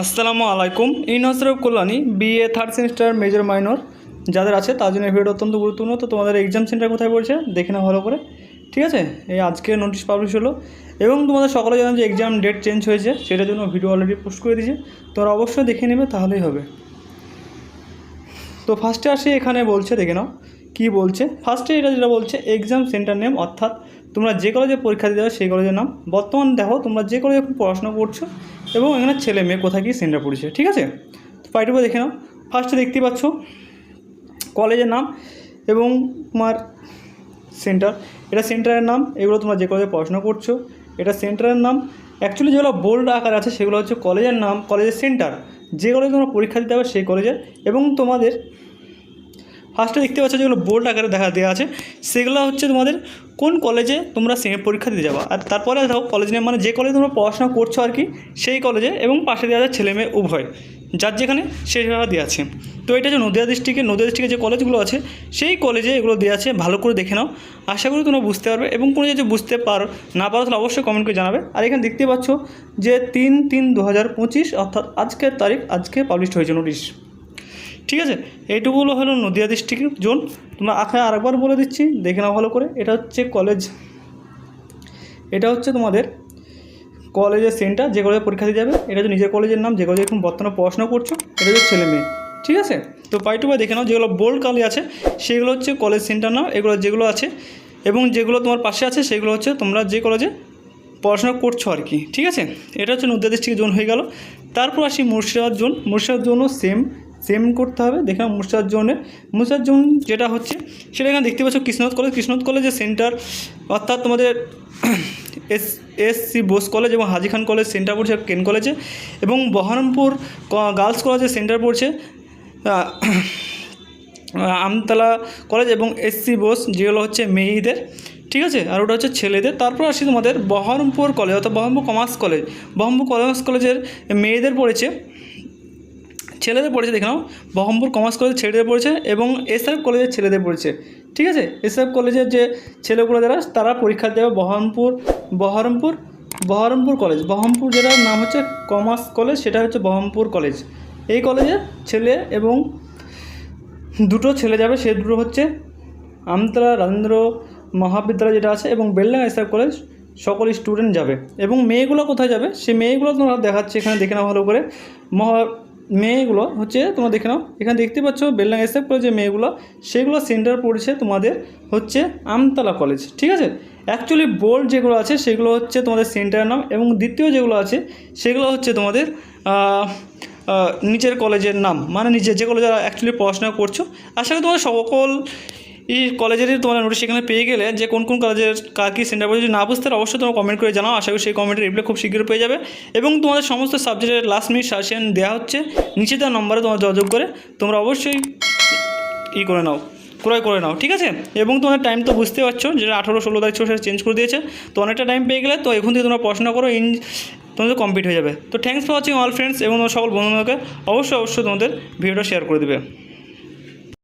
আসসালামু আলাইকুম। ইন হসরফ Kalyani BA third semester major minor যাদের আছে, তার জন্য ভিডিও অত্যন্ত গুরুত্বপূর্ণ। তো তোমাদের এক্সাম সেন্টার কোথায় পড়ছে, দেখে নাও ভালো করে। ঠিক আছে? এই আজকে নোটিশ পাবলিশ হলো। এবং তোমাদের সকলে জানো যে এক্সাম ডেট চেঞ্জ হয়েছে, সেটার জন্য ভিডিও অলরেডি পোস্ট করে দিয়েছে। তোমরা অবশ্যই দেখে নেবে, তাহলেই হবে। তো ফার্স্টে আসি, এখানে বলছে, দেখে নাও কী বলছে। ফার্স্টে এটা যেটা বলছে এক্সাম সেন্টার নেম অর্থাৎ তোমরা যে কলেজে পরীক্ষা দিতে যাবে সেই কলেজের নাম। বর্তমান দেখো, তোমরা যে কলেজে এখন পড়াশোনা করছ এবং এখানে ছেলে মেয়ে কোথায় গিয়ে সেন্টার পড়েছে, ঠিক আছে? তো পাইটুকু দেখে নাও। ফার্স্টে দেখতে পাচ্ছ কলেজের নাম এবং তোমার সেন্টার এটা সেন্টারের নাম, এগুলো তোমরা যে কলেজে পড়াশোনা করছ। এটা সেন্টারের নাম। অ্যাকচুয়ালি যেগুলো বোল্ড আকার আছে, সেগুলো হচ্ছে কলেজের নাম, কলেজের সেন্টার যে কলেজে তোমরা পরীক্ষা দিতে হবে সেই কলেজের এবং তোমাদের ফার্স্টে দেখতে পাচ্ছ যেগুলো বোল্ড আকারে দেখা দেওয়া আছে, সেগুলো হচ্ছে তোমাদের কোন কলেজে তোমরা সে পরীক্ষা দিতে যাবা? আর তারপরে দেখো কলেজ নেম মানে যে কলেজে তোমরা পড়াশোনা করছ আর কি, সেই কলেজে এবং পাশে দেওয়া আছে ছেলে মেয়ে উভয়, যার যেখানে সেই সেভাবে দেওয়া আছে। তো এটা যে নদিয়া ডিস্ট্রিক্টে নদিয়া ডিস্ট্রিক্টে যে কলেজগুলো আছে, সেই কলেজে এগুলো দেওয়া আছে, ভালো করে দেখে নাও। আশা করি তোমরা বুঝতে পারবে এবং কোনো যদি বুঝতে পারো, না পারো তাহলে অবশ্যই কমেন্ট করে জানাবে। আর এখানে দেখতে পাচ্ছ যে তিন তিন দু হাজার পঁচিশ অর্থাৎ আজকের তারিখ, আজকে পাবলিশ হয়েছে নোটিশ ঠিক আছে? এইটুকুগুলো হলো নদিয়া ডিস্ট্রিক্টের জোন তোমরা আখায় আরেকবার বলে দিচ্ছি, দেখে নাও ভালো করে। এটা হচ্ছে কলেজ এটা হচ্ছে তোমাদের কলেজের সেন্টার যে কলেজে পরীক্ষা দিয়ে যাবে। এটা হচ্ছে নিজের কলেজের নাম, যে কলেজে এখন বর্তমানে পড়াশোনা করছ, এটা হচ্ছে ছেলে মেয়ে। ঠিক আছে? তো পাই টু পাই দেখে নাও যেগুলো বোল্ড কালি আছে, সেগুলো হচ্ছে কলেজ সেন্টার নাম এগুলো যেগুলো আছে, এবং যেগুলো তোমার পাশে আছে, সেগুলো হচ্ছে তোমরা যে কলেজে পড়াশোনা করছ আর কি। ঠিক আছে? এটা হচ্ছে নদিয়া ডিস্ট্রিক্ট জোন হয়ে গেল। তারপর আসি মুর্শিদাবাদ জোন মুর্শিদাবাদ জোনও সেম সেম করতে হবে। দেখলাম মুর্শিদাবাদ জোনে মুর্শিদাবাদ জোন যেটা হচ্ছে, সেটা এখানে দেখতে পাচ্ছ কৃষ্ণনাথ কলেজ। কৃষ্ণনাথ কলেজের সেন্টার অর্থাৎ তোমাদের S S C Bose college এবং হাজি খান কলেজ সেন্টার পড়ছে কেন কলেজে। এবং বহরমপুর গার্লস কলেজের সেন্টার পড়ছে আমতলা কলেজ এবং এসসি বোস যেগুলো হচ্ছে মেয়েদের। ঠিক আছে? আর ওটা হচ্ছে ছেলেদের। তারপর আসি তোমাদের বহরমপুর কলেজ, অর্থাৎ Baharampur commerce college. Baharampur commerce কলেজের মেয়েদের পড়েছে। ছেলেদের পড়েছে, দেখে নাও। বহরমপুর কমার্স কলেজের ছেলেদের পড়েছে এবং এসআইএফ কলেজের ছেলেদের পড়েছে, ঠিক আছে? এসআইএফ কলেজের যে ছেলেগুলো যারা, তারা পরীক্ষা দেবে বহরমপুর বহরমপুর বহরমপুর কলেজ। বহরমপুর যেটার নাম হচ্ছে কমার্স কলেজ, সেটা হচ্ছে বহরমপুর কলেজ। এই কলেজের ছেলে এবং দুটো ছেলে যাবে, সে দুটো হচ্ছে আমতলা রাজেন্দ্র মহাবিদ্যালয় যেটা আছে এবং বেলডাঙ্গা এসআইএফ কলেজ, সকল স্টুডেন্ট যাবে। এবং মেয়েগুলো কোথায় যাবে? সে মেয়েগুলো তোমরা দেখাচ্ছে এখানে, দেখে নাও ভালো করে। মহা মেয়েগুলো হচ্ছে, তোমরা দেখে নাও। এখানে দেখতে পাচ্ছ বেলডাং এসএফ কলেজ যে মেয়েগুলো, সেগুলো সেন্টার পড়েছে তোমাদের হচ্ছে আমতলা কলেজ, ঠিক আছে? অ্যাকচুয়ালি বোল্ড যেগুলো আছে, সেগুলো হচ্ছে তোমাদের সেন্টারের নাম এবং দ্বিতীয় যেগুলো আছে, সেগুলো হচ্ছে তোমাদের নিচের কলেজের নাম। মানে নিচে যে কলেজে অ্যাকচুয়ালি পড়াশোনা করছ, আশা করি তোমাদের সকল এই কলেজেরই তোমরা নোটিশ সেখানে পেয়ে গেলে যে কোন কোন কলেজের কার কী সেন্টার পড়ে যদি না বুঝতে অবশ্যই তোমরা কমেন্ট করে জানাও। আশা করি সেই কমেন্টের রিপ্লাই খুব শীঘ্রই পেয়ে যাবে। এবং তোমাদের সমস্ত সাবজেক্টের লাস্ট মিনিট সাজেশন দেওয়া হচ্ছে, নিচে দেওয়া নম্বরে তোমরা যোগাযোগ করে তোমরা অবশ্যই ই করে নাও, ক্রয় করে নাও, ঠিক আছে? এবং তোমাদের টাইম তো বুঝতে পারছ যেটা আঠারো, ষোলো তারিখ ছিল সেটা চেঞ্জ করে দিয়েছে, তো অনেকটা টাইম পেয়ে গেলে তো এখন থেকে তোমরা পড়াশোনা করো ইন তোমাদের কমপ্লিট হয়ে যাবে। তো thanks for watching all friends এবং তোমার সকল বন্ধুদেরকে অবশ্যই অবশ্যই তোমাদের ভিডিওটা শেয়ার করে দেবে।